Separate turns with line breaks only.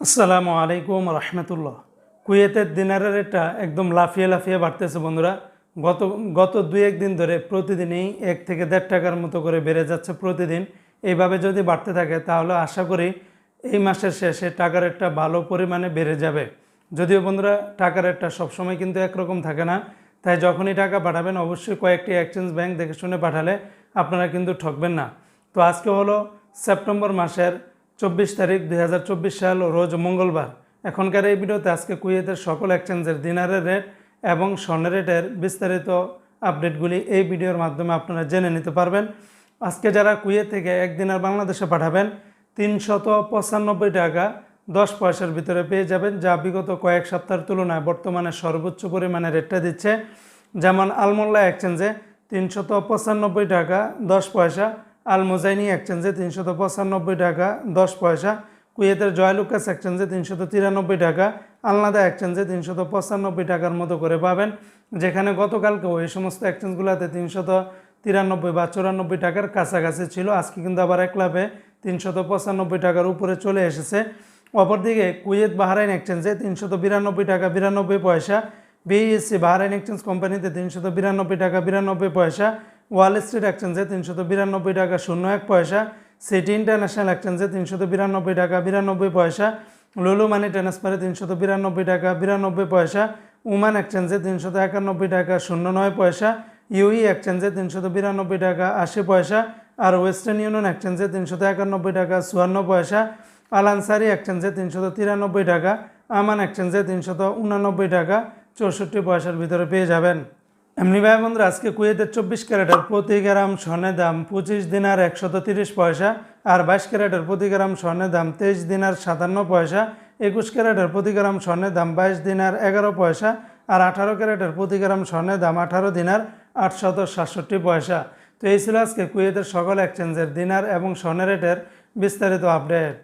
আসসালামু আলাইকুম রহমতুল্লাহ। কুয়েতের দিনারের রেটটা একদম লাফিয়ে লাফিয়ে বাড়তেছে বন্ধুরা। গত গত দুই একদিন ধরে প্রতিদিনই এক থেকে দেড় টাকার মতো করে বেড়ে যাচ্ছে প্রতিদিন। এইভাবে যদি বাড়তে থাকে তাহলে আশা করি এই মাসের শেষে টাকার রেটটা ভালো পরিমাণে বেড়ে যাবে। যদিও বন্ধুরা টাকার রেটটা সবসময় কিন্তু একরকম থাকে না। তাই যখনই টাকা পাঠাবেন অবশ্যই কয়েকটি এক্সচেঞ্জ ব্যাংক দেখে শুনে পাঠালে আপনারা কিন্তু ঠকবেন না। তো আজকে হলো সেপ্টেম্বর মাসের চব্বিশ তারিখ দুই হাজার চব্বিশ সাল রোজ মঙ্গলবার। এখনকার এই ভিডিওতে আজকে কুয়েতের সকল এক্সচেঞ্জের দিনারের রেট এবং স্বর্ণের রেটের বিস্তারিত আপডেটগুলি এই ভিডিওর মাধ্যমে আপনারা জেনে নিতে পারবেন। আজকে যারা কুয়েত থেকে এক দিনার বাংলাদেশে পাঠাবেন, তিনশত পঁচানব্বই টাকা দশ পয়সার ভিতরে পেয়ে যাবেন, যা বিগত কয়েক সপ্তাহের তুলনায় বর্তমানে সর্বোচ্চ পরিমাণে রেটটা দিচ্ছে। যেমন আলমোল্লা এক্সচেঞ্জে তিনশত পঁচানব্বই টাকা দশ পয়সা আল মোজাইনি এক্সচেঞ্জে তিনশত পঁচানব্বই টাকা, দশ পয়সা। কুয়েতের জয়লুকাস এক্সচেঞ্জে তিনশত তিরানব্বই টাকা, আলনাদা এক্সচেঞ্জে তিনশত পঁচানব্বই টাকার মতো করে পাবেন। যেখানে গতকালকেও এই সমস্ত এক্সচেঞ্জগুলোতে তিনশত তিরানব্বই বা চুরানব্বই টাকার কাছাকাছি ছিল। আজকে কিন্তু আবার এক লাভে তিনশত পঁচানব্বই টাকার উপরে চলে এসেছে। অপরদিকে কুয়েত বাহারাইন এক্সচেঞ্জে তিনশত বিরানব্বই টাকা, বিরানব্বই পয়সা। বিএসসি বাহারাইন এক্সচেঞ্জ কোম্পানিতে তিনশত বিরানব্বই টাকা, বিরানব্বই পয়সা। ওয়াল স্ট্রিট এক্সচেঞ্জে তিনশত বিরানব্বই টাকা, শূন্য এক পয়সা। সিটি ইন্টারন্যাশনাল এক্সচেঞ্জে তিনশত বিরানব্বই টাকা, বিরানব্বই পয়সা। লুলু মানি ট্রান্সফারে তিনশত বিরানব্বই টাকা, বিরানব্বই পয়সা। উমান এক্সচেঞ্জে তিনশত একানব্বই টাকা, শূন্য নয় পয়সা। ইউই এক্সচেঞ্জে তিনশত বিরানব্বই টাকা, আশি পয়সা। আর ওয়েস্টার্ন ইউনিয়ন এক্সচেঞ্জে তিনশত একানব্বই টাকা, চুয়ান্ন পয়সা। আলানসারি এক্সচেঞ্জে তিনশত তিরানব্বই টাকা, আমান এক্সচেঞ্জে তিনশত উনানব্বই টাকা। চৌষট্টি পয়সার ভিতরে পেয়ে যাবেন। এমনি ভাই বন্ধুরা, আজকে কুয়েতের চব্বিশ ক্যারেটের প্রতি গ্রাম স্বর্ণের দাম পঁচিশ দিনার একশত তিরিশ পয়সা আর বাইশ ক্যারেটের প্রতি গ্রাম স্বর্ণের দাম তেইশ দিনার সাতান্ন পয়সা। একুশ ক্যারেটের প্রতি গ্রাম স্বর্ণের দাম বাইশ দিনার এগারো পয়সা আর আঠারো ক্যারেটের প্রতি গ্রাম স্বর্ণের দাম আঠারো দিনার আটশত সাতষট্টি পয়সা। তো এই ছিল আজকে কুয়েতের সকল এক্সচেঞ্জের দিনার এবং স্বর্ণের রেটের বিস্তারিত আপডেট